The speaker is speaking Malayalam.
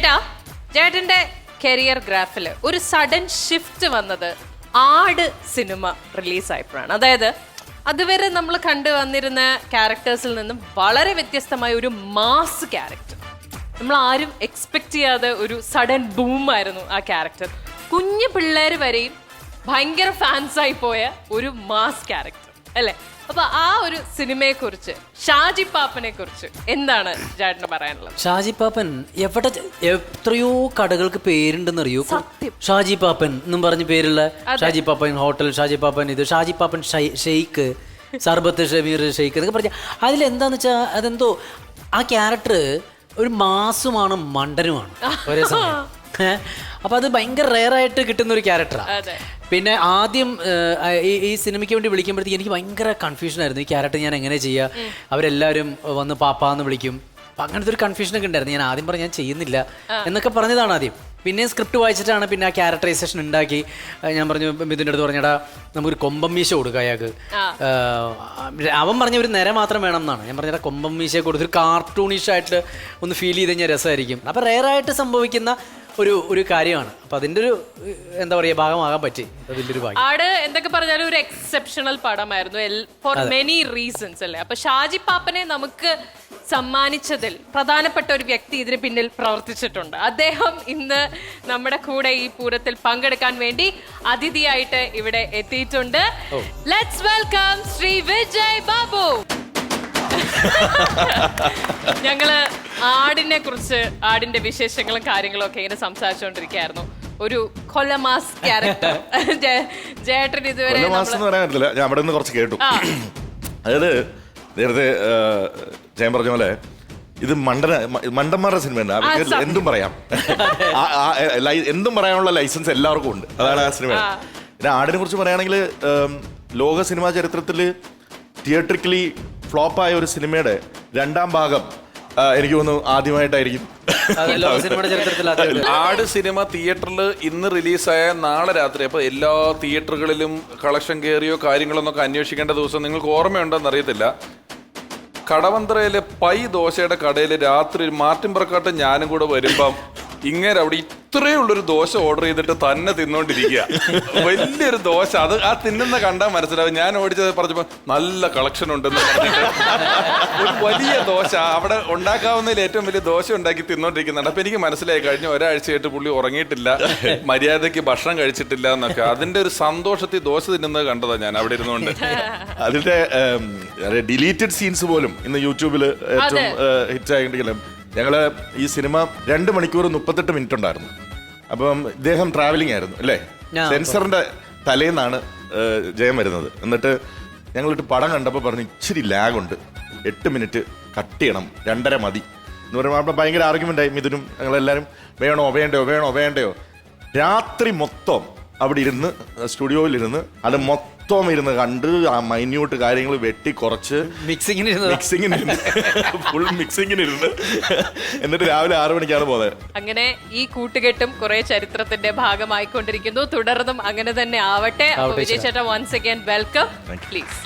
ചേട്ടാ ചേട്ടന്റെ കരിയർ ഗ്രാഫിൽ ഒരു സഡൻ ഷിഫ്റ്റ് വന്നത് ആട് സിനിമ റിലീസായപ്പോഴാണ് അതായത് അതുവരെ നമ്മൾ കണ്ടു വന്നിരുന്ന ക്യാരക്ടേഴ്സിൽ നിന്നും വളരെ വ്യത്യസ്തമായ ഒരു മാസ് ക്യാരക്ടർ നമ്മൾ ആരും എക്സ്പെക്ട് ചെയ്യാതെ ഒരു സഡൻ ബൂമായിരുന്നു ആ ക്യാരക്ടർ കുഞ്ഞു പിള്ളേർ വരെയും ഭയങ്കര ഫാൻസായി പോയ ഒരു മാസ് ക്യാരക്ടർ അല്ലേ? അപ്പൊ ആ ഒരു സിനിമയെ കുറിച്ച് ഷാജി പാപ്പനെ കുറിച്ച് എന്താണ് ചേട്ടന് പറയാനുള്ളത്? ഷാജി പാപ്പൻ എവിടെ എത്രയോ കടകൾക്ക് പേരുണ്ടെന്നറിയോ? അറിയൂ ഷാജി പാപ്പൻ എന്നും പറഞ്ഞ പേരുള്ള ഷാജി പാപ്പൻ ഹോട്ടൽ ഷാജി പാപ്പൻ ഇത് ഷാജി പാപ്പൻ ഷെയ്ക്ക് സർബത്ത് ഷമീർ ഷെയ്ക്ക് എന്നൊക്കെ പറഞ്ഞ അതിലെന്താന്ന് വെച്ചാൽ അതെന്തോ ആ ക്യാരക്ടർ ഒരു മാസുമാണ് മണ്ടനുമാണ് ഒരേ സമയം. ഏ? അപ്പൊ അത് ഭയങ്കര റെയർ ആയിട്ട് കിട്ടുന്ന ഒരു ക്യാരക്ടറാണ് പിന്നെ ആദ്യം ഈ ഈ സിനിമയ്ക്ക് വേണ്ടി വിളിക്കുമ്പോഴത്തേക്ക് എനിക്ക് ഭയങ്കര കൺഫ്യൂഷൻ ആയിരുന്നു. ഈ ക്യാരക്ടർ ഞാൻ എങ്ങനെ ചെയ്യുക അവരെല്ലാവരും വന്ന് പാപ്പാന്ന് വിളിക്കും. അപ്പൊ അങ്ങനത്തെ ഒരു കൺഫ്യൂഷൻ ഒക്കെ ഉണ്ടായിരുന്നു. ഞാൻ ആദ്യം പറഞ്ഞു ഞാൻ ചെയ്യുന്നില്ല എന്നൊക്കെ പറഞ്ഞതാണ് ആദ്യം. പിന്നെ സ്ക്രിപ്റ്റ് വായിച്ചിട്ടാണ് പിന്നെ ആ ക്യാരക്ടറൈസേഷൻ ഉണ്ടാക്കി. ഞാൻ പറഞ്ഞു ഇതിന്റെ അടുത്ത് പറഞ്ഞടാ നമുക്കൊരു കൊമ്പം മീശ കൊടുക്കുക അയാൾക്ക്. അവൻ പറഞ്ഞ ഒരു നിര മാത്രം വേണം എന്നാണ്. ഞാൻ പറഞ്ഞ കൊമ്പം മീശ കൊടുത്ത് ഒരു കാർട്ടൂണിഷ് ആയിട്ട് ഒന്ന് ഫീൽ ചെയ്ത് കഴിഞ്ഞാൽ രസമായിരിക്കും. അപ്പൊ റെയറായിട്ട് സംഭവിക്കുന്ന ഒരു ഒരു കാര്യമാണ്. അപ്പൊ അതിന്റെ ഒരു എന്താ പറയാ ഭാഗമാകാൻ പറ്റി. അതിന്റെ വലിയൊരു ഭാഗം ആട് എന്തൊക്കെ പറഞ്ഞാലും ഒരു എക്സെപ്ഷണൽ പടമായിരുന്നു. ഫോർ മെനി റീസൺസ് അല്ലേ? അപ്പൊ ഷാജി പാപ്പനെ നമുക്ക് സമ്മാനിച്ചതിൽ പ്രധാനപ്പെട്ട ഒരു വ്യക്തി ഇതിന് പിന്നിൽ പ്രവർത്തിച്ചിട്ടുണ്ട്. അദ്ദേഹം ഇന്ന് നമ്മുടെ കൂടെ ഈ പൂരത്തിൽ പങ്കെടുക്കാൻ വേണ്ടി അതിഥിയായിട്ട് ഇവിടെ എത്തിയിട്ടുണ്ട്. Let's welcome Shri Vijay Babu. ഞങ്ങൾ ആടിനെ കുറിച്ച് ആടിന്റെ വിശേഷങ്ങളും കാര്യങ്ങളും ഒക്കെ ഇങ്ങനെ സംസാരിച്ചുകൊണ്ടിരിക്കുകയായിരുന്നു ഒരു കൊലമാസ് ക്യാരക്ടർ. ജേട്ടൻ ഇതുവരെ എന്ന് പറയാൻ പറ്റില്ല. ഞാൻ അവിടെ നിന്ന് കുറച്ച് കേട്ടു. അതായത് നേരത്തെ ജയം പറഞ്ഞ പോലെ ഇത് മണ്ടന മണ്ടന്മാരുടെ സിനിമ അവർക്ക് എന്തും പറയാം. ആ- ആ, ലൈ- എന്തും പറയാനുള്ള ലൈസൻസ് എല്ലാവർക്കും ഉണ്ട്. അതാണ് ആ സിനിമ. പിന്നെ ആടിനെ കുറിച്ച് പറയുകയാണെങ്കിൽ ലോക സിനിമാ ചരിത്രത്തിൽ തിയേറ്ററിക്കലി ഫ്ലോപ്പായ ഒരു സിനിമയുടെ രണ്ടാം ഭാഗം ആ, എനിക്ക് തോന്നുന്നു ആദ്യമായിട്ടായിരിക്കും. അതെ, ലോക സിനിമയുടെ ചരിത്രത്തിൽ ആദ്യമായിട്ട്. ആട് സിനിമ തിയേറ്ററിൽ ഇന്ന് റിലീസായ നാളെ രാത്രി അപ്പോൾ എല്ലാ തിയേറ്ററുകളിലും കളക്ഷൻ കയറിയോ കാര്യങ്ങളോ എന്നൊക്കെ അന്വേഷിക്കേണ്ട ദിവസം നിങ്ങൾക്ക് ഓർമ്മയുണ്ടോന്ന് അറിയത്തില്ല. കടവന്ത്രയിലെ പൈ ദോശയുടെ കടയിൽ രാത്രി മാർട്ടിൻ പറക്കാട്ട് ഞാനും കൂടെ വരുമ്പം ഇങ്ങനെ അവിടെ ഇത്രയേ ഉള്ളൊരു ദോശ ഓർഡർ ചെയ്തിട്ട് തന്നെ തിന്നോണ്ടിരിക്കുക. വലിയൊരു ദോശ. അത് ആ തിന്നുന്ന കണ്ടാൽ മനസ്സിലാവും. ഞാൻ ഓടിച്ചത് പറഞ്ഞപ്പോ നല്ല കളക്ഷൻ ഉണ്ടെന്ന് പറഞ്ഞിട്ട് ഒരു വലിയ ദോശ. അവിടെ ഉണ്ടാക്കാവുന്നതിൽ ഏറ്റവും വലിയ ദോശ ഉണ്ടാക്കി തിന്നോണ്ടിരിക്കുന്നുണ്ട്. അപ്പൊ എനിക്ക് മനസ്സിലായി. കഴിഞ്ഞ ഒരാഴ്ചയായിട്ട് പുള്ളി ഉറങ്ങിയിട്ടില്ല. മര്യാദയ്ക്ക് ഭക്ഷണം കഴിച്ചിട്ടില്ല എന്നൊക്കെ. അതിന്റെ ഒരു സന്തോഷത്തിൽ ദോശ തിന്നുന്നത് കണ്ടതാ ഞാൻ അവിടെ ഇരുന്നുകൊണ്ട്. അതിന്റെ ഡിലീറ്റഡ് സീൻസ് പോലും ഇന്ന് യൂട്യൂബിൽ ഏറ്റവും ഹിറ്റ് ആയെങ്കിലും ഞങ്ങൾ ഈ സിനിമ രണ്ട് മണിക്കൂർ മുപ്പത്തെട്ട് മിനിറ്റ് ഉണ്ടായിരുന്നു. അപ്പം ഇദ്ദേഹം ട്രാവലിംഗ് ആയിരുന്നു അല്ലേ? സെൻസറിന്റെ തലേന്നാണ് ജയം വരുന്നത്. എന്നിട്ട് ഞങ്ങളിട്ട് പടം കണ്ടപ്പോൾ പറഞ്ഞു ഇച്ചിരി ലാഗ് ഉണ്ട്. എട്ട് മിനിറ്റ് കട്ട് ചെയ്യണം രണ്ടര മതി. എന്ന് പറയുമ്പോൾ അവിടെ ഭയങ്കര ആർഗ്യുമെന്റ് ആയി മിഥുനും ഞങ്ങളെല്ലാവരും വേണോ വേണ്ടയോ വേണോ വേണ്ടയോ. രാത്രി മൊത്തം അവിടെ ഇരുന്ന് സ്റ്റുഡിയോയിലിരുന്ന് അത് മൊത്തം ഇരുന്ന് കണ്ട് ആ മൈന്യൂട്ട് കാര്യങ്ങൾ വെട്ടി കുറച്ച് മിക്സിങ്ങിന് ഇരുന്നതാ. മിക്സിങ്ങിന് ഇരുന്ന് ഫുൾ മിക്സിങ്ങിന് ഇരുന്ന് എന്നിട്ട് രാവിലെ ആറു മണിക്കാണ് പോകുന്നത് അങ്ങനെ ഈ കൂട്ടുകെട്ടും കുറെ ചരിത്രത്തിന്റെ ഭാഗമായിക്കൊണ്ടിരിക്കുന്നു. തുടർന്നും അങ്ങനെ തന്നെ ആവട്ടെ. ആവട്ടെ, വിജയ് ചേട്ടാ. Once again welcome please